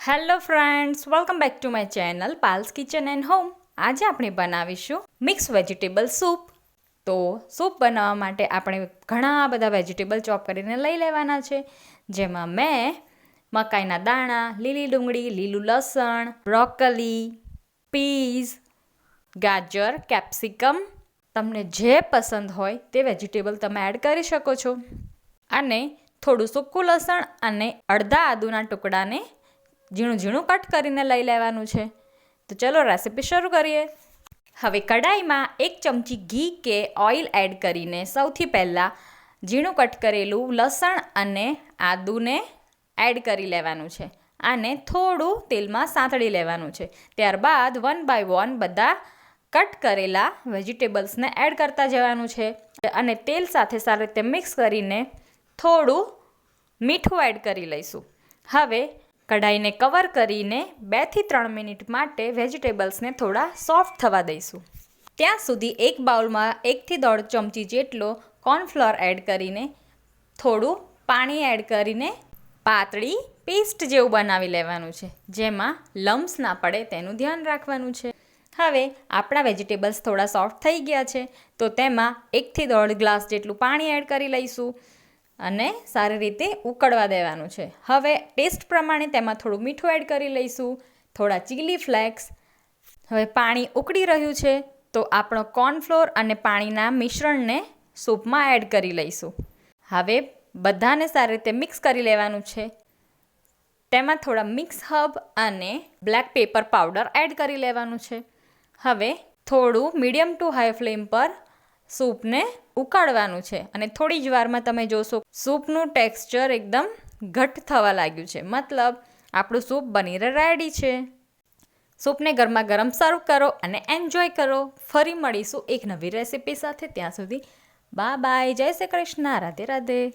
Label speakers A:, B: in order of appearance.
A: Hello friends welcome back to my channel pals kitchen and home આજે આપણે બનાવીશું mix vegetable soup તો soup બનાવવા માટે આપણે ઘણા બધા વેજીટેબલ ચોપ કરીને લઈ લેવાના છે. જેમાં મેં મકાઈના દાણા, લીલી ડુંગળી, લીલું લસણ બ્રોકલી પીઝ ગાજર કેપ્સિકમ તમને જે પસંદ હોય તે વેજીટેબલ તમે એડ કરી શકો છો. અને થોડું સૂકું લસણ અને અડધા આદુના ટુકડાને ઝીણું ઝીણું કટ કરીને લઈ લેવાનું છે. તો ચલો રેસીપી શરૂ કરીએ. હવે કડાઈમાં એક ચમચી ઘી કે ઓઇલ એડ કરીને સૌથી પહેલાં ઝીણું કટ કરેલું લસણ અને આદુને એડ કરી લેવાનું છે. આને થોડું તેલમાં સાંતળી લેવાનું છે. ત્યારબાદ વન બાય વન બધા કટ કરેલા વેજીટેબલ્સને એડ કરતા જવાનું છે. અને તેલ સાથે સારી રીતે મિક્સ કરીને થોડું મીઠું એડ કરી લઈશું. હવે કઢાઈને કવર કરીને બેથી ત્રણ મિનિટ માટે વેજીટેબલ્સને થોડા સોફ્ટ થવા દઈશું. ત્યાં સુધી એક બાઉલમાં એકથી દોઢ ચમચી જેટલો કોર્નફ્લોર એડ કરીને થોડું પાણી એડ કરીને પાતળી પેસ્ટ જેવું બનાવી લેવાનું છે, જેમાં લમ્સ ના પડે તેનું ધ્યાન રાખવાનું છે. હવે આપણા વેજીટેબલ્સ થોડા સોફ્ટ થઈ ગયા છે, તો તેમાં એકથી દોઢ ગ્લાસ જેટલું પાણી એડ કરી લઈશું. અને સારી રીતે ઉકળવા દેવાનું છે. હવે ટેસ્ટ પ્રમાણે તેમાં થોડું મીઠું એડ કરી લઈશું, થોડા ચીલી ફ્લેક્સ હવે પાણી ઉકળી રહ્યું છે, તો આપણો કોર્નફ્લોર અને પાણીના મિશ્રણને સૂપમાં એડ કરી લઈશું. હવે બધાને સારી રીતે મિક્સ કરી લેવાનું છે. તેમાં થોડા મિક્સ હબ અને બ્લેક પેપર પાવડર એડ કરી લેવાનું છે. હવે થોડું મીડિયમ ટુ હાઈ ફ્લેમ પર સૂપને ઉકાળવાનું છે અને થોડી જ વારમાં તમે જોશો, સૂપનું ટેક્સચર એકદમ ઘટ થવા લાગ્યું છે. મતલબ, આપણું સૂપ બનીને રેડી છે. સૂપને ગરમા ગરમ સર્વ કરો અને એન્જોય કરો. ફરી મળીશું એક નવી રેસીપી સાથે. ત્યાં સુધી બા બાય. જય શ્રી કૃષ્ણ. રાધે રાધે.